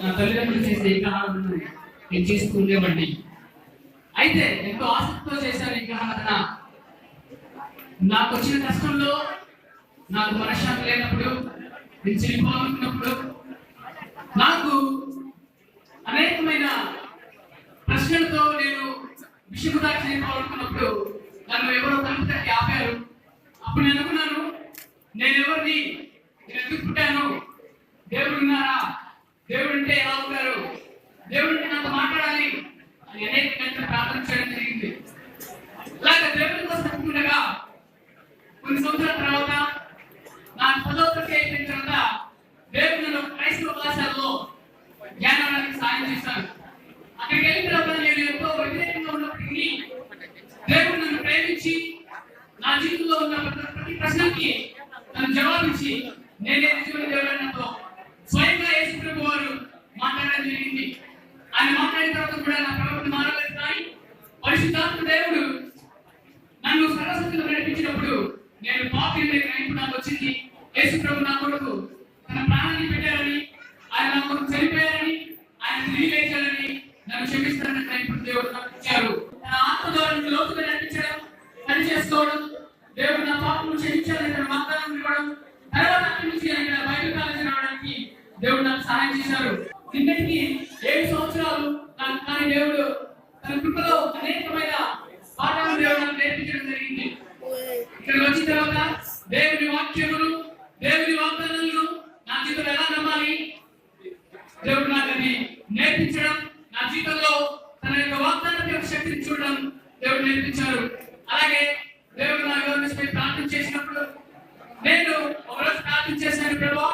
నా తల్లిదండ్రులు చేసే విగ్రహాలను నేను చేస్తూ ఉండేవాడిని అయితే ఎంతో ఆసక్తితో చేశాను విగ్రహారాధన. నాకు వచ్చిన కష్టంలో నాకు మనశ్శాంతి లేనప్పుడు నేను చెల్లిపోవాలనుకున్నప్పుడు నాకు అనేకమైన ప్రశ్నలతో నేను విషముగా చేయాలనుకున్నప్పుడు నన్ను ఎవరో తలుపు తట్టి ఆపారు. అప్పుడు నేను అనుకున్నాను నేను ఎవరిని నేను ఎందుకు పుట్టాను? దేవుడున్నారా దేవుడు అంటే ఎలా ఉంటారు దేవుడు అంటే నాతో మాట్లాడాలి. అని అనేక గంటలు ప్రార్థన చేయడం జరిగింది. ఇలాగ దేవుడి కోసం అనుకుండగా కొన్ని సంవత్సరాల తర్వాత నా పదవ తరగతి అయిపోయిన తర్వాత దేవుడు నన్ను క్రైస్తవ కళాశాలలో జ్ఞానానికి సాయం చేశాను అక్కడికి వెళ్ళిన తర్వాత నేను ఎంతో వ్యతిరేకంగా ఉన్నప్పటికీ దేవుడు నన్ను ప్రేమించి నా జీవితంలో ఉన్న ప్రతి- ప్రశ్నకి నన్ను జవాబిచ్చి నేనే నిజమైన దేవుడు అన్నతో స్వయంగా యేసు ప్రభు వారు మాట్లాడడం జరిగింది ఆయన మాట్లాడిన తర్వాత కూడా నా ప్రవర్తన మారలేదు కానీ పరిశుద్ధాత్మ దేవుడు నన్ను సరస్వతిలో నడిపించినప్పుడు నేను పాపి ఇప్పుడు నాకు వచ్చింది. యేసు ప్రభు నా కొడుకు తన ప్రాణాన్ని పెట్టారని ఆయన నా కొడుకు చనిపోయారని ఆయన తిరిగి లేచారని నన్ను క్షమిస్తారని ఇప్పుడు దేవుడు నాకు ఇచ్చారు. తన ఆత్మ ద్వారా లోతుగా నడిపించడం పని చేసుకోవడం దేవుడు నా పాపను క్షమించాలని తన వాగ్దానం ఇవ్వడం తర్వాత అక్కడి నుంచి ఆయన బయట కాలేజీ రావడానికి దేవుడు నాకు సహాయం చేశారు. నిన్నటికి దేవుడు తన కృపలో అనేకమైన పాఠాలు దేవుడు నేర్పించడం జరిగింది. ఇక్కడ వచ్చిన తర్వాత దేవుని వాక్యములు దేవుని వాగ్దానాలను నా జీవితంలో ఎలా నమ్మాలి? దేవుడు నాకు అది నేర్పించడం నా జీవితంలో తన యొక్క వాగ్దానం యొక్క శక్తిని చూడడం దేవుడు నేర్పించారు. అలాగే దేవుడు నా వివరణపై ప్రార్థన చేసినప్పుడు నేను ఒకరోజు ప్రార్థన చేశాను ప్రభా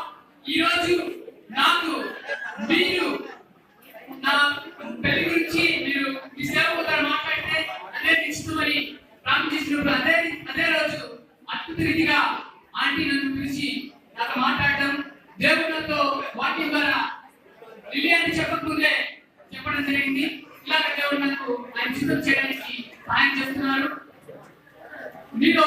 ఈ రోజు నాకు మీరు రీతిగా ఆంటీ నన్ను పిలిచి నాతో మాట్లాడడం దేవుళ్ళతో నాతో వాక్యం ద్వారా లిల్లీ అని చెప్పకముందే చెప్పడం జరిగింది. ఇలాగ దేవుడు నాకు ఆయన సిద్ధం చేయడానికి సహాయం చేస్తున్నారు. మీలో